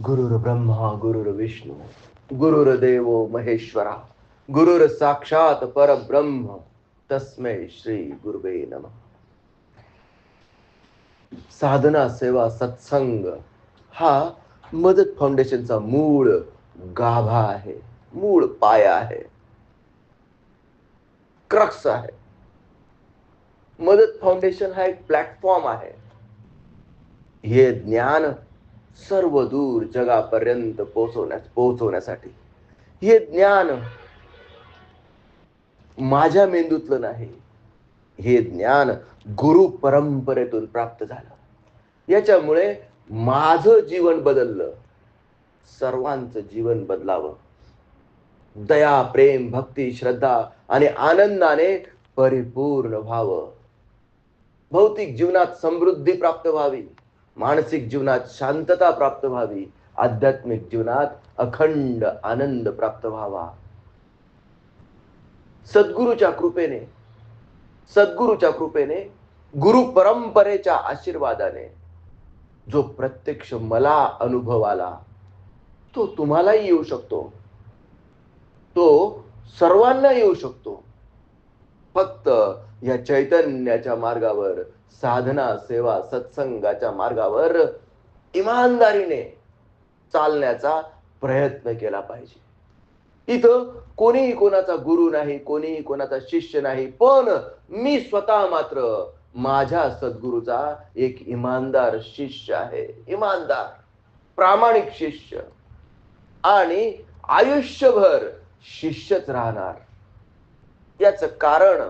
गुरुर ब्रह्मा, गुरुर विष्णू, गुरुर देवो महेश्वरा, गुरुर साक्षात परब्रह्म, तस्मै श्री गुरुवे नम. साधना, सेवा, सत्संग हा मदत फाउंडेशनचा मूळ गाभा आहे, मूळ पाया आहे, क्रक्स आहे. मदत फाउंडेशन हा एक प्लॅटफॉर्म आहे. हे ज्ञान सर्व दूर जगापर्यंत पोहोचवण्यास पोहोचवण्यासाठी. हे ज्ञान माझ्या मेंदूतलं नाही. हे ज्ञान गुरु परंपरेतून प्राप्त झालं. याच्यामुळे माझं जीवन बदललं. सर्वांचं जीवन बदलावं. दया प्रेम भक्ती श्रद्धा आणि आनंदाने परिपूर्ण व्हावं. भौतिक जीवनात समृद्धी प्राप्त व्हावी. मानसिक जीवनात शांतता प्राप्त व्हावी. आध्यात्मिक जीवनात अखंड आनंद प्राप्त व्हावा. सद्गुरूच्या कृपेने सद्गुरूच्या कृपेने गुरु परंपरेच्या आशीर्वादाने जो प्रत्यक्ष मला अनुभव आला तो तुम्हालाही येऊ शकतो. तो सर्वांना येऊ शकतो. फक्त या चैतन्याच्या मार्गावर साधना सेवा सत्संगाच्या मार्गावर इमानदारीने चालण्याचा प्रयत्न केला पाहिजे. इथं कोणीही कोणाचा गुरु नाही कोणीही कोणाचा शिष्य नाही पण मी स्वतः मात्र माझ्या सद्गुरूचा एक इमानदार शिष्य आहे. इमानदार प्रामाणिक शिष्य आणि आयुष्यभर शिष्यच राहणार. याच कारण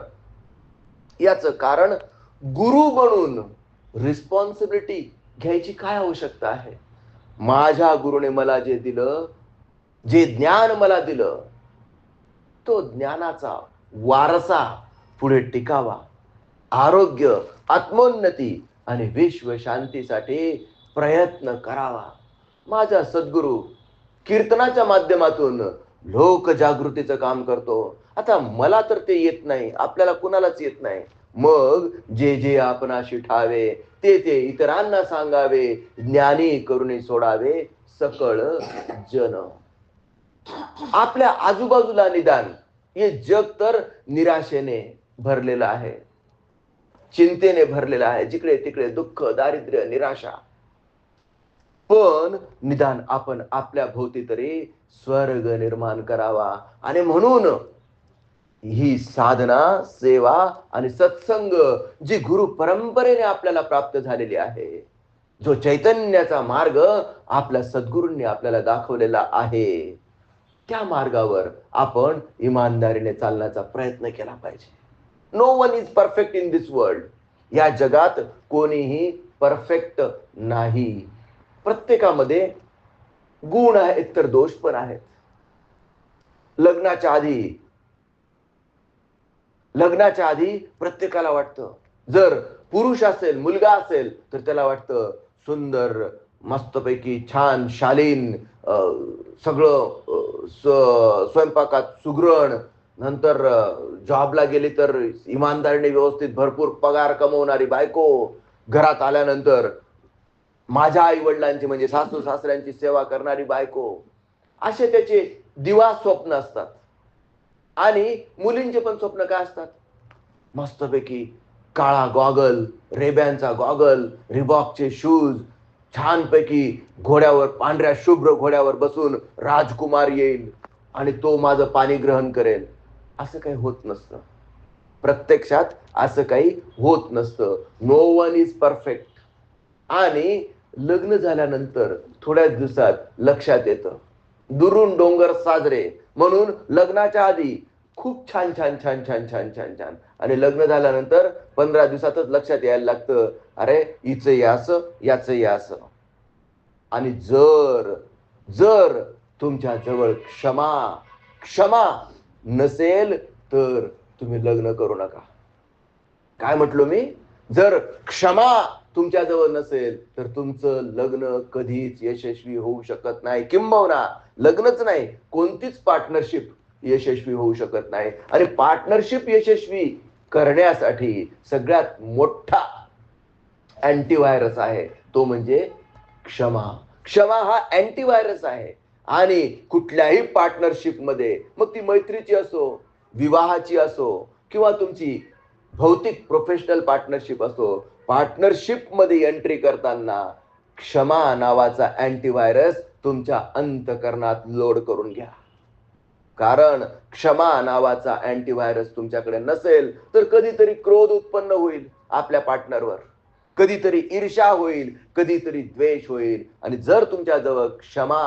याच कारण गुरु बनून रिस्पॉन्सिबिलिटी घ्यायची काय आवश्यकता आहे? माझ्या गुरुने मला जे दिलं जे ज्ञान मला दिलं तो ज्ञानाचा वारसा पुढे टिकावा. आरोग्य आत्मोन्नती आणि विश्व शांतीसाठी प्रयत्न करावा. माझा सद्गुरू कीर्तनाच्या माध्यमातून लोक जागृतीचं काम करतो. आता मला तर ते येत नाही आपल्याला कुणालाच येत नाही. मग जे जे आपणाशी ठावे ते ते इतरांना सांगावे ज्ञानी करुणी सोडावे सकळ जन. आपल्या आजूबाजूला निदान हे जग तर निराशेने भरलेलं आहे. चिंतेने भरलेलं आहे जिकडे तिकडे दुःख दारिद्र्य निराशा. पण निदान आपण आपल्या भोवती तरी स्वर्ग निर्माण करावा. आणि म्हणून ही साधना सेवा आणि सत्संग जी गुरु परंपरेने आपल्याला प्राप्त झालेली आहे जो चैतन्याचा मार्ग आपल्या सद्गुरूंनी आपल्याला दाखवलेला आहे त्या मार्गावर आपण इमानदारीने चालण्याचा प्रयत्न केला पाहिजे. No one is perfect in this world या जगात कोणीही परफेक्ट नाही. प्रत्येकामध्ये गुण आहेत तर दोष पण आहेत. लग्नाच्या आधी लग्नाच्या आधी प्रत्येकाला वाटतं. जर पुरुष असेल मुलगा असेल तर त्याला वाटतं सुंदर मस्तपैकी छान शालीन अं, सगळं स्वयंपाकात सुग्रण. नंतर जॉबला गेली तर इमानदारीने व्यवस्थित भरपूर पगार कमवणारी बायको घरात आल्यानंतर माझ्या आई वडिलांची म्हणजे सासू सासऱ्यांची सेवा करणारी बायको असे त्याचे दिवा स्वप्न असतात. आणि मुलींचे पण स्वप्न काय असतात? मस्तपैकी काळा गॉगल रेब्यांचा गॉगल रिबॉकचे शूज छानपैकी घोड्यावर पांढऱ्या शुभ्र घोड्यावर बसून राजकुमार येईल आणि तो माझं पाणी ग्रहण करेल. असं काही होत नसतं. प्रत्यक्षात असं काही होत नसतं. नो वन इज परफेक्ट आणि लग्न झाल्यानंतर थोड्याच दिवसात लक्षात येतं. दुरून डोंगर साजरे म्हणून लग्नाच्या आधी खूप छान छान छान छान छान छान छान. आणि लग्न झाल्यानंतर पंधरा दिवसातच लक्षात यायला लागतं अरे हिचं यास असं याचं असं. आणि जर जर तुमच्या जवळ क्षमा क्षमा नसेल तर तुम्ही लग्न करू नका. काय म्हटलो मी? जर क्षमा तुमच्याजवळ नसेल तर तुमचं लग्न कधीच यशस्वी होऊ शकत नाही. किंबहुना लग्नच नाही कोणतीच पार्टनरशिप यशस्वी होऊ शकत नाही. आणि पार्टनरशिप यशस्वी करण्यासाठी सगळ्यात मोठा अँटीव्हायरस आहे तो म्हणजे क्षमा. क्षमा हा अँटीव्हायरस आहे. आणि कुठल्याही पार्टनरशिपमध्ये मग ती मैत्रीची असो विवाहाची असो किंवा तुमची भौतिक प्रोफेशनल पार्टनरशिप असो पार्टनरशिपमध्ये एंट्री करताना क्षमा नावाचा अँटीव्हायरस तुमच्या अंतकरणात लोड करून घ्या. कारण क्षमा नावाचा अँटीव्हायरस तुमच्याकडे नसेल तर कधीतरी क्रोध उत्पन्न होईल आपल्या पार्टनरवर कधीतरी ईर्षा होईल कधीतरी द्वेष होईल. आणि जर तुमच्याजवळ क्षमा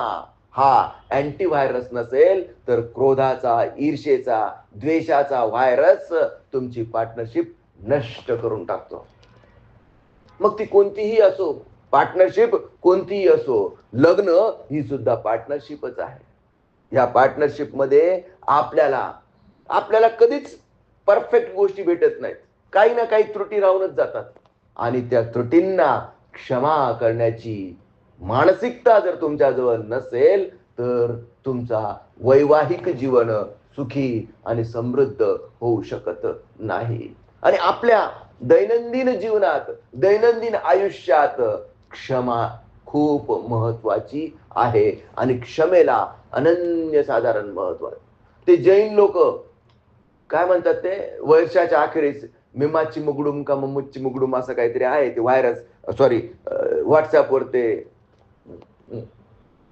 हा अँटीव्हायरस नसेल तर क्रोधाचा ईर्षेचा द्वेषाचा व्हायरस तुमची पार्टनरशिप नष्ट करून टाकतो. मग ती कोणतीही असो पार्टनरशिप कोणतीही असो लग्न ही सुद्धा पार्टनरशिपच आहे. या पार्टनरशिपमध्ये आपल्याला आपल्याला कधीच परफेक्ट गोष्टी भेटत नाहीत. काही ना काही त्रुटी राहूनच जातात. आणि त्या त्रुटींना क्षमा करण्याची मानसिकता जर तुमच्याजवळ नसेल तर तुमचा वैवाहिक जीवन सुखी आणि समृद्ध होऊ शकत नाही. आणि आपल्या दैनंदिन जीवनात दैनंदिन आयुष्यात क्षमा खूप महत्वाची आहे आणि क्षमेला अनन्य साधारण महत्त्व आहे. ते जैन लोक काय म्हणतात ते? वर्षाच्या अखेरीस मिमाची मुगडुम का मम्मूची मुगडुम असं काहीतरी आहे ते व्हायरस सॉरी व्हॉट्सअपवर ते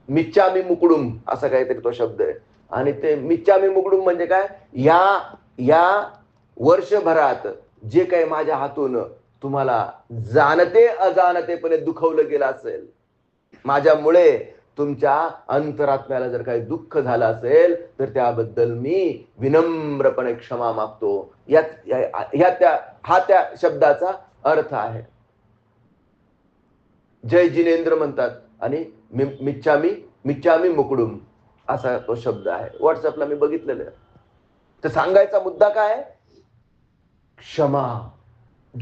मिच्चामी मुकडुम असा काहीतरी तो शब्द आहे. आणि ते मिच्चामी मुकडुम म्हणजे काय? या या वर्षभरात जे काही माझ्या हातून तुम्हाला जाणते अजाणतेपणे दुखवलं गेलं असेल माझ्यामुळे तुमच्या अंतरात्म्याला जर काही दुःख झालं असेल तर त्याबद्दल मी विनम्रपणे क्षमा मागतो. यात ह्या त्या हा त्या शब्दाचा अर्थ आहे. जय जिनेंद्र म्हणतात. आणि मि- मिच्छामी मिच्छामी मुकडूम असा तो शब्द आहे. व्हॉट्सअपला मी बघितलेलं तर सांगायचा मुद्दा काय क्षमा.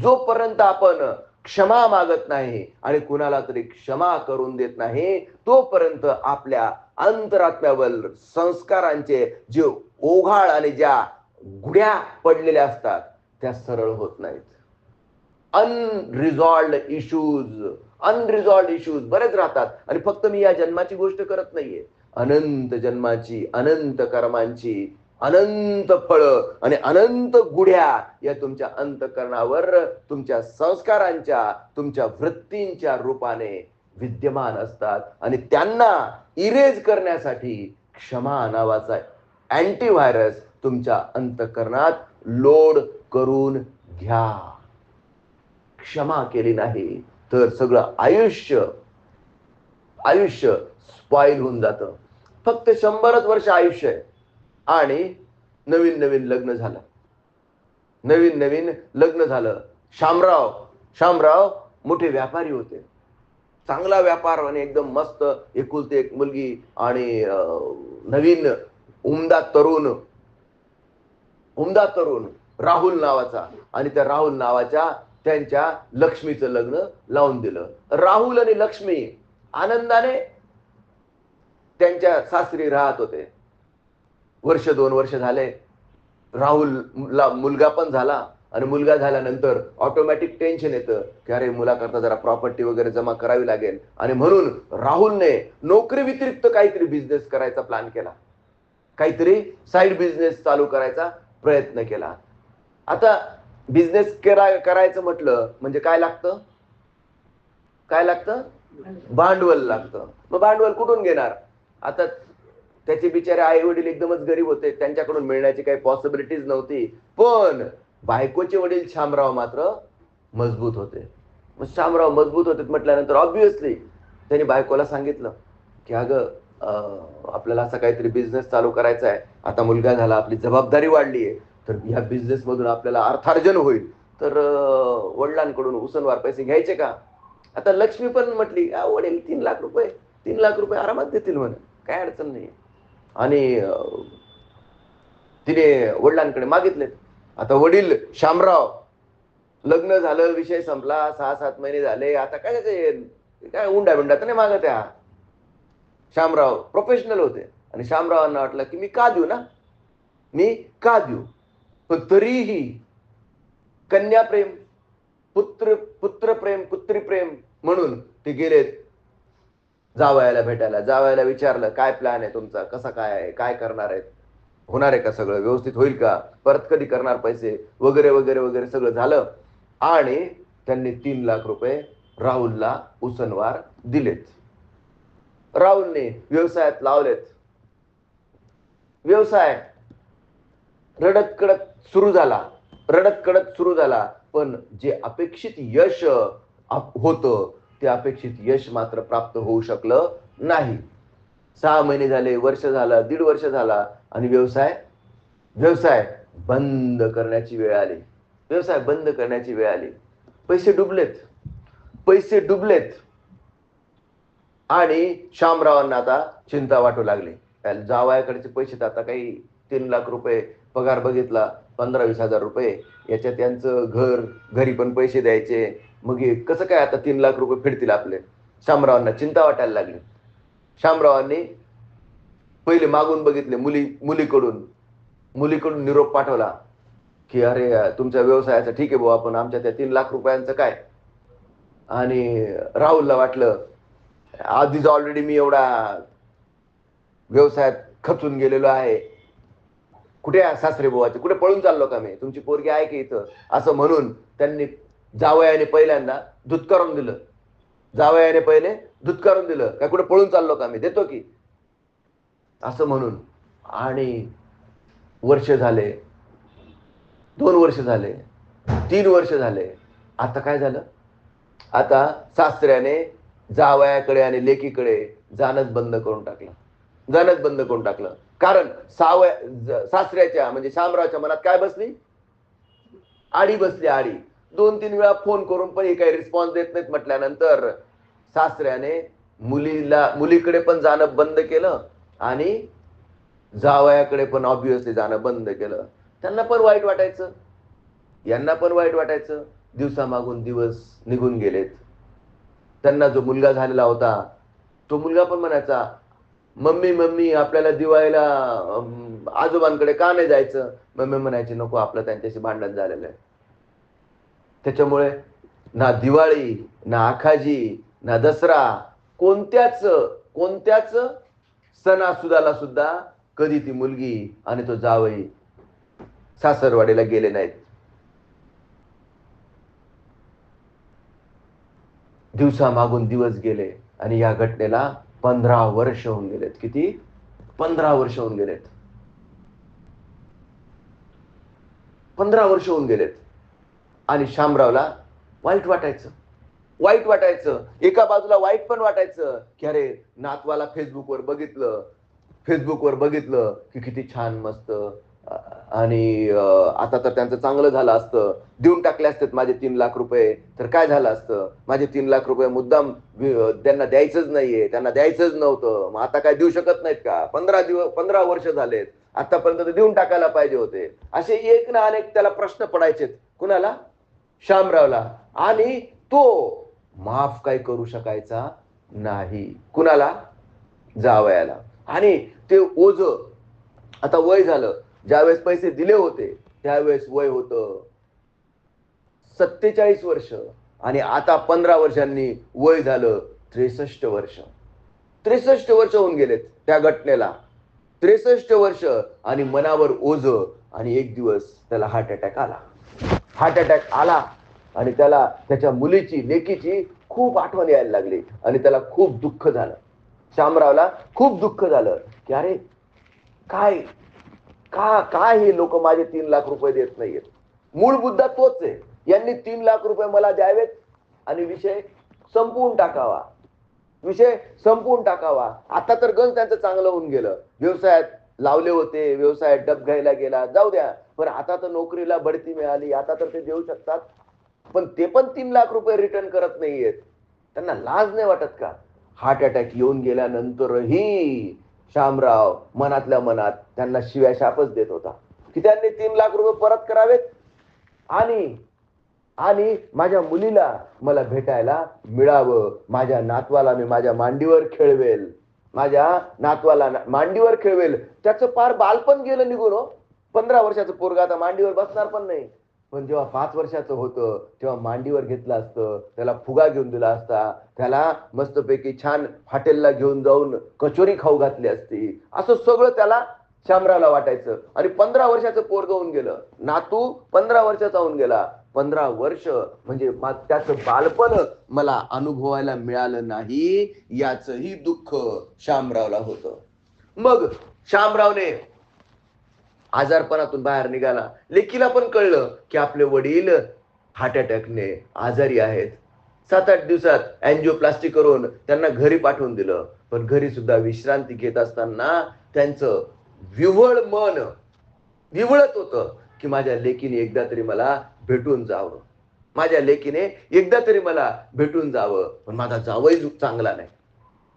जोपर्यंत आपण क्षमा मागत नाही आणि कुणाला तरी क्षमा करून देत नाही तोपर्यंत आपल्या अंतरात्म्यावर संस्कारांचे जे ओघाळ आणि ज्या गुड्या पडलेल्या असतात त्या सरळ होत नाहीत. अनरिझॉल्ड इश्यूज अनरिझॉल्ड इश्यूज बरेच राहतात. आणि फक्त मी या जन्माची गोष्ट करत नाहीये. अनंत जन्माची अनंत कर्मांची अनंत फळ आणि अनंत गुढ्या या तुमच्या अंतकरणावर तुमच्या संस्कारांच्या तुमच्या वृत्तींच्या रूपाने विद्यमान असतात. आणि त्यांना इरेज करण्यासाठी क्षमा नावाचा अँटीव्हायरस तुमच्या अंतकरणात लोड करून घ्या. क्षमा केली नाही. तर सगळं आयुष्य आयुष्य स्पॉइल होऊन जातं. फक्त शंभरच वर्ष आयुष्य आहे. आणि नवीन नवीन लग्न झालं. नवीन नवीन लग्न झालं. शामराव शामराव मोठे व्यापारी होते. चांगला व्यापार आणि एकदम मस्त एकुलते एक मुलगी आणि नवीन उमदा तरुण. उमदा तरुण राहुल नावाचा. आणि त्या राहुल नावाच्या त्यांच्या लक्ष्मीचं लग्न लावून दिलं. राहुल आणि लक्ष्मी आनंदाने त्यांच्या सासरी राहत होते. वर्ष दोन वर्ष झाले. राहुलला मुलगा पण झाला आणि मुलगा झाल्यानंतर ऑटोमॅटिक टेन्शन येतं की अरे मुलाकरता जरा प्रॉपर्टी वगैरे जमा करावी लागेल. आणि म्हणून राहुलने नोकरी व्यतिरिक्त काहीतरी बिझनेस करायचा प्लॅन केला. काहीतरी साईड बिझनेस चालू करायचा प्रयत्न केला. आता बिझनेस करायचं म्हटलं म्हणजे काय लागतं? काय लागतं? भांडवल लागतं. मग भांडवल कुठून घेणार? आता त्याचे बिचारे आई वडील एकदमच गरीब होते त्यांच्याकडून मिळण्याची काही पॉसिबिलिटीज नव्हती. पण बायकोचे वडील शामराव मात्र मजबूत होते. मग शामराव मजबूत होते म्हटल्यानंतर ऑब्विसली त्यांनी बायकोला सांगितलं की अगं आपल्याला असा काहीतरी बिझनेस चालू करायचा आहे आता मुलगा झाला आपली जबाबदारी वाढली आहे तर या बिझनेसमधून आपल्याला अर्थार्जन होईल. तर वडिलांकडून उसनवार पैसे घ्यायचे का? आता लक्ष्मी पण म्हटली "आ, वडील तीन लाख रुपये तीन लाख रुपये आरामात देतील म्हणे. काय अडचण नाही आणि तिने वडिलांकडे मागितले आता वडील शामराव लग्न झालं विषय संपला सहा सात महिने झाले. आता काय ते काय उंडा बिंडा तर नाही मागत आहे हा? शामराव प्रोफेशनल होते. आणि शामरावांना वाटलं की मी का देऊ ना? मी का देऊ? पण तरीही कन्या प्रेम पुत्र पुत्र प्रेम म्हणून ते गेलेत. जावयाला भेटायला जावयाला विचारलं काय प्लॅन आहे तुमचा? कसा काय आहे? काय करणार आहेत? होणार आहे का सगळं? व्यवस्थित होईल का? परत कधी करणार पैसे? वगैरे वगैरे वगैरे सगळं झालं. आणि त्यांनी तीन लाख रुपये राहुलला उसनवार दिलेत. राहुलने व्यवसायात लावलेत. व्यवसाय रडत कडत सुरू झाला. रडत कडत सुरू झाला. पण जे अपेक्षित यश होतं ते अपेक्षित यश मात्र प्राप्त होऊ शकलं नाही. सहा महिने झाले वर्ष झालं दीड वर्ष झाला आणि व्यवसाय व्यवसाय बंद करण्याची वेळ आली. व्यवसाय बंद करण्याची वेळ आली. पैसे डुबलेत. पैसे डुबलेत. आणि शामरावांना आता चिंता वाटू लागली. त्या जावयाकडचे पैसे तर आता काही तीन लाख रुपये पगार बघितला पंधरा वीस हजार रुपये. याच्यात त्यांचं घर घरी पण पैसे द्यायचे. मग हे कसं काय आता तीन लाख रुपये फिरतील आपले? शामरावांना चिंता वाटायला लागली. शामरावांनी पहिले मागून बघितले मुली मुलीकडून. मुलीकडून निरोप पाठवला की अरे तुमच्या व्यवसायाचं ठीक आहे भाऊ आपण आमच्या त्या तीन लाख रुपयांचं काय? आणि राहुलला वाटलं आधीच ऑलरेडी मी एवढा व्यवसायात खचून गेलेलो आहे. कुठे सासरे बुवाचे कुठे पळून चाललो का मी? तुमची पोरगी आहे की इथं? असं म्हणून त्यांनी जावयाने पहिल्यांदा धुतकारून दिलं. जावयाने पहिले धुतकारून दिलं. काय कुठे पळून चाललो का मी? देतो की. असं म्हणून. आणि वर्ष झाले. दोन वर्ष झाले. तीन वर्ष झाले. आता काय झालं? आता सासऱ्याने जावयाकडे आणि लेकीकडे जाणंच बंद करून टाकलं. जाणंच बंद करून टाकलं. कारण सावया सासऱ्याच्या म्हणजे शामरावच्या मनात काय बसली? आडी बसली आडी. दोन तीन वेळा फोन करून पण हे काही रिस्पॉन्स देत नाहीत म्हटल्यानंतर सासऱ्याने मुलीला मुलीकडे पण जाणं बंद केलं आणि जावयाकडे पण ऑब्विसली जाणं बंद केलं. त्यांना पण वाईट वाटायचं. यांना पण वाईट वाटायचं. दिवसामागून दिवस निघून गेलेत. त्यांना जो मुलगा झालेला होता तो मुलगा पण म्हणायचा मम्मी मम्मी आपल्याला दिवाळीला आजोबांकडे का नाही जायचं? मम्मी म्हणायची नको आपलं त्यांच्याशी भांडण झालेलं आहे. त्याच्यामुळे ना दिवाळी ना आखाजी ना दसरा कोणत्याच कोणत्याच सणासुदाला सुद्धा कधी ती मुलगी आणि तो जावई सासरवाडीला गेले नाहीत. दिवसा मागून दिवस गेले आणि या घटनेला पंधरा वर्ष होऊन गेलेत. किती? पंधरा वर्ष होऊन गेलेत. पंधरा वर्ष होऊन गेलेत. आणि शामरावला वाईट वाटायचं. वाईट वाटायचं. एका बाजूला वाईट पण वाटायचं. की अरे नातवाला फेसबुकवर बघितलं. फेसबुकवर बघितलं की किती छान मस्त आणि आता तर त्यांचं चांगलं झालं असतं. देऊन टाकले असतात माझे तीन लाख रुपये. तर काय झालं असतं? माझे तीन लाख रुपये मुद्दाम त्यांना द्यायचंच नाहीये. त्यांना द्यायचंच नव्हतं. मग आता काय देऊ शकत नाहीत का? पंधरा दिवस पंधरा वर्ष झालेत. आतापर्यंत ते देऊन टाकायला पाहिजे होते. असे एक ना अनेक त्याला प्रश्न पडायचेत. कुणाला? शामरावला आणि तो माफ काय करू शकायचा नाही. कुणाला? जावयाला. आणि ते ओझ आता वय झालं. ज्यावेळेस पैसे दिले होते त्यावेळेस वय होतं सत्तेचाळीस वर्ष. आणि आता पंधरा वर्षांनी वय झालं त्रेसष्ट वर्ष. त्रेसष्ट वर्ष होऊन गेलेत त्या घटनेला. त्रेसष्ट वर्ष आणि मनावर ओझ आणि एक दिवस त्याला हार्ट अटॅक आला. हार्ट अटॅक आला आणि त्याला त्याच्या मुलीची लेकीची खूप आठवण यायला लागली आणि त्याला खूप दुःख झालं. शामरावला खूप दुःख झालं की अरे काय का काय हे लोक माझे तीन लाख रुपये देत नाहीयेत? मूळ मुद्दा तोच आहे. यांनी तीन लाख रुपये मला द्यावेत आणि विषय संपवून टाकावा. विषय संपवून टाकावा. आता तर गंज त्यांचं चांगलं होऊन गेलं. व्यवसायात लावले होते व्यवसायात डब घ्यायला गेला. जाऊ द्या. पण आता तर नोकरीला बढती मिळाली. आता तर ते देऊ शकतात. पण ते पण तीन लाख रुपये रिटर्न करत नाहीयेत. त्यांना लाज नाही वाटत का? हार्ट अटॅक येऊन गेल्यानंतरही शामराव मनातल्या मनात त्यांना शिव्या शापच देत होता की त्यांनी तीन लाख रुपये परत करावेत. आणि आणि माझ्या मुलीला मला भेटायला मिळावं. माझ्या नातवाला मी माझ्या मांडीवर खेळवेल. माझ्या नातवाला ना- मांडीवर खेळवेल. त्याचं फार बालपण गेलं निघून हो. पंधरा वर्षाचं पोरगा आता मांडीवर बसणार पण नाही. पण जेव्हा पाच वर्षाचं होतं तेव्हा मांडीवर घेतलं असतं त्याला फुगा घेऊन दिला असता त्याला मस्तपैकी छान हॉटेलला घेऊन जाऊन कचोरी खाऊ घातली असती. असं सगळं त्याला शामरावला वाटायचं. आणि पंधरा वर्षाचं पोरग होऊन गेलं. नातू पंधरा वर्षाचा होऊन गेला. पंधरा वर्ष म्हणजे त्याचं बालपण मला अनुभवायला मिळालं नाही याचही दुःख शामरावला होतं. मग शामरावने आजारपणातून बाहेर निघाला. लेकीला पण कळलं की आपले वडील हार्ट अटॅकने आजारी आहेत. सात आठ दिवसात अँजिओप्लास्टी करून त्यांना घरी पाठवून दिलं. पण घरी सुद्धा विश्रांती घेत असताना त्यांचं विवळ मन विवळत होतं की माझ्या लेकीने एकदा तरी मला भेटून जावं. माझ्या लेकीने एकदा तरी मला भेटून जावं. पण माझा जावई चांगला नाही.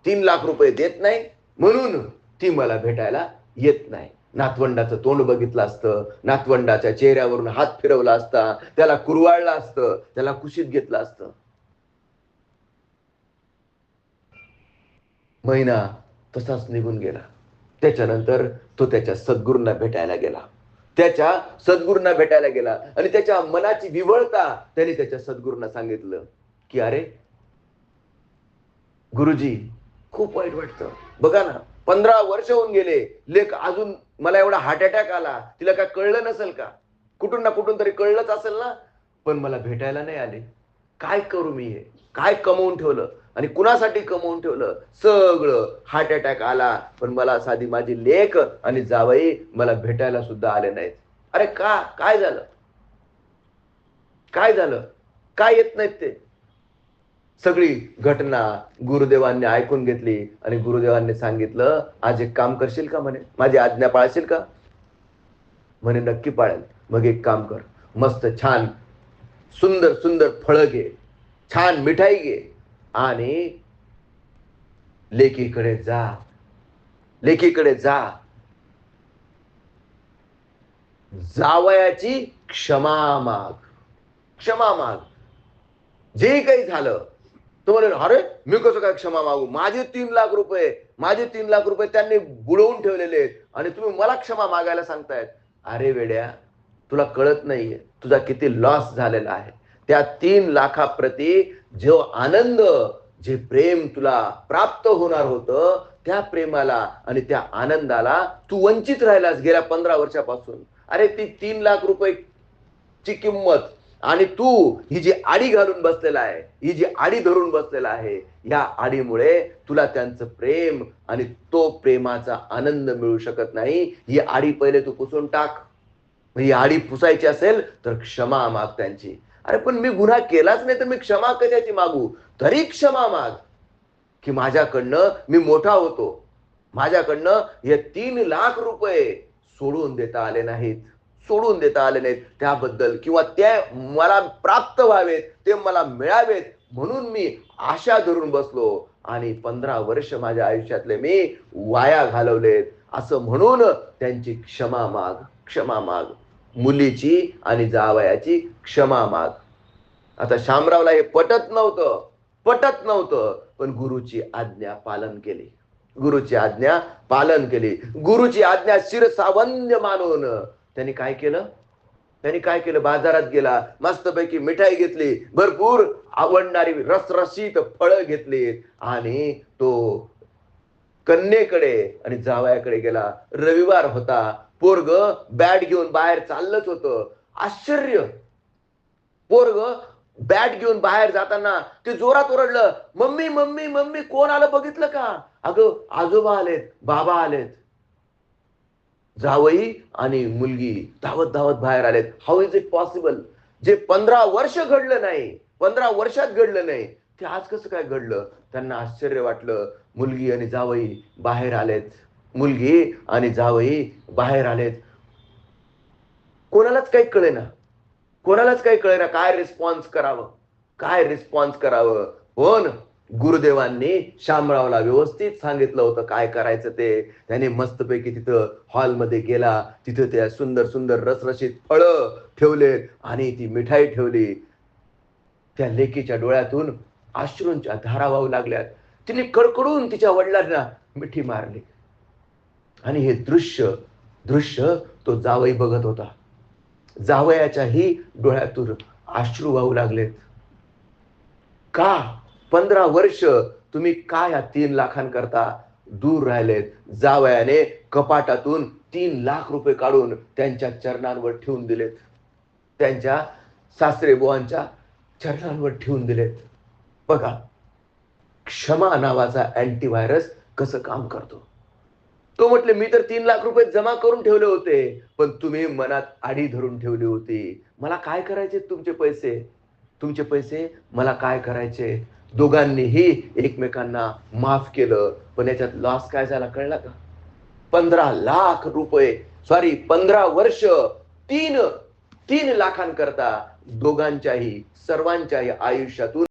तीन लाख रुपये देत नाही. म्हणून ती मला भेटायला येत नाही. नातवंडाचं तोंड बघितलं असतं नातवंडाच्या चेहऱ्यावरून हात फिरवला असता त्याला कुरवाळलं असतं त्याला कुशीत घेतलं असतं. महिना तसाच निघून गेला. त्याच्यानंतर तो त्याच्या सद्गुरूंना भेटायला गेला. त्याच्या सद्गुरूंना भेटायला गेला. आणि त्याच्या मनाची विवळता त्याने त्याच्या सद्गुरूंना सांगितलं की अरे गुरुजी खूप वाईट वाटतं. बघा ना पंधरा वर्ष होऊन गेले लेख अजून मला एवढा हार्ट अटॅक आला. तिला काय कळलं नसेल का? कुठून ना कुठून तरी कळलंच असेल ना? पण मला भेटायला नाही आले. काय करू मी हे? काय कमवून ठेवलं? आणि कुणासाठी कमवून ठेवलं? सगळं हार्ट अटॅक आला. पण मला साधी माझी लेख आणि जावई मला भेटायला सुद्धा आले नाहीत. अरे का? काय झालं? काय झालं? काय येत नाहीत ते? सगळी घटना गुरुदेवांनी ऐकून घेतली आणि गुरुदेवांनी सांगितलं आज एक काम करशील का म्हणे? माझी आज्ञा पाळशील का? म्हणे नक्की पाळेल. मग एक काम कर. मस्त छान सुंदर सुंदर फळं घे. छान मिठाई घे. आणि लेकीकडे जा. लेकीकडे जा. जावयाची क्षमा माग. क्षमा माग. जे काही झालं तो म्हणेल अरे मी कसं काय क्षमा मागू? माझे तीन लाख रुपये माझे तीन लाख रुपये त्यांनी बुडवून ठेवलेले आहेत. आणि तुम्ही मला क्षमा मागायला सांगतायत. अरे वेड्या तुला कळत नाहीये तुझा किती लॉस झालेला आहे. त्या तीन लाखाप्रती जो आनंद जे प्रेम तुला प्राप्त होणार होतं त्या प्रेमाला आणि त्या आनंदाला तू वंचित राहिलास गेल्या पंधरा वर्षापासून. अरे ती तीन लाख रुपये ची किंमत आणि तू ही जी आडी घालून बसलेला आहे ही जी आडी धरून बसलेला आहे या आडीमुळे तुला त्यांचं प्रेम आणि तो प्रेमाचा आनंद मिळू शकत नाही. ही आडी पहिले तू पुसून टाक. ही आडी पुसायची असेल तर क्षमा माग त्यांची. अरे पण मी गुन्हा केलाच नाही तर मी क्षमा कशाची मागू? तरी क्षमा माग. की माझ्याकडनं मी मोठा होतो. माझ्याकडनं हे तीन लाख रुपये सोडून देता आले नाहीत. सोडून देता आले नाहीत त्याबद्दल. किंवा ते मला प्राप्त व्हावेत ते मला मिळावेत म्हणून मी आशा धरून बसलो. आणि पंधरा वर्ष माझ्या आयुष्यातले मी वाया घालवलेत. असं म्हणून त्यांची क्षमा माग क्षमा माग. मुलीची आणि जावयाची क्षमा माग. आता शामरावला हे पटत नव्हतं पटत नव्हतं पण गुरुची आज्ञा पालन केली. गुरुची आज्ञा पालन केली. गुरुची आज्ञा शिरसावन्य मानून त्यांनी काय केलं? त्यांनी काय केलं? बाजारात गेला मस्तपैकी मिठाई घेतली भरपूर आवडणारी रसरशीत फळं घेतली. आणि तो कन्येकडे आणि जावयाकडे गेला. रविवार होता. पोरग बॅट घेऊन बाहेर चाललंच होतं. आश्चर्य! पोरग बॅट घेऊन बाहेर जाताना ते जोरात ओरडलं मम्मी मम्मी मम्मी कोण आलं बघितलं का? अगं आजोबा आलेत बाबा आलेत. जावई आणि मुलगी धावत धावत बाहेर आलेत. हाऊ इज इट पॉसिबल जे पंधरा वर्ष घडलं नाही पंधरा वर्षात घडलं नाही ते आज कसं काय घडलं? त्यांना आश्चर्य वाटलं. मुलगी आणि जावई बाहेर आलेत. मुलगी आणि जावई बाहेर आलेत. कोणालाच काही कळेना. कोणालाच काही कळेना. काय रिस्पॉन्स करावं? काय रिस्पॉन्स करावं? हो ना. गुरुदेवांनी शामरावला व्यवस्थित सांगितलं होतं काय करायचं ते. त्याने मस्तपैकी तिथं हॉलमध्ये गेला. तिथं त्या सुंदर सुंदर रसरशीत फळं ठेवलेत आणि ती मिठाई ठेवली. त्या लेकीच्या डोळ्यातून अश्रूंच्या धारा वाहू लागल्यात तिने कडकडून तिच्या वडिलांना मिठी मारली. आणि हे दृश्य दृश्य तो जावई बघत होता. जावयाच्याही डोळ्यातून अश्रू वाहू लागलेत. का पंधरा वर्ष तुम्ही काय या तीन लाखांकरता दूर राहिलेत? जावयाने कपाटातून तीन लाख रुपये काढून त्यांच्या चरणांवर ठेवून दिलेत. त्यांच्या सासरे बुवांच्या चरणांवर ठेवून दिलेत. बघा क्षमा नावाचा अँटीव्हायरस कसं काम करतो? तो म्हटले मी तर तीन लाख रुपये जमा करून ठेवले होते पण तुम्ही मनात आडी धरून ठेवली होती. मला काय करायचे तुमचे पैसे? तुमचे पैसे मला काय करायचे? दोघांनीही एकमेकांना माफ केलं. पण याच्यात लॉस काय झाला कळला का? पंधरा लाख रुपये. सॉरी पंधरा वर्ष. तीन तीन लाखांकरता दोघांच्याही सर्वांच्याही आयुष्यातून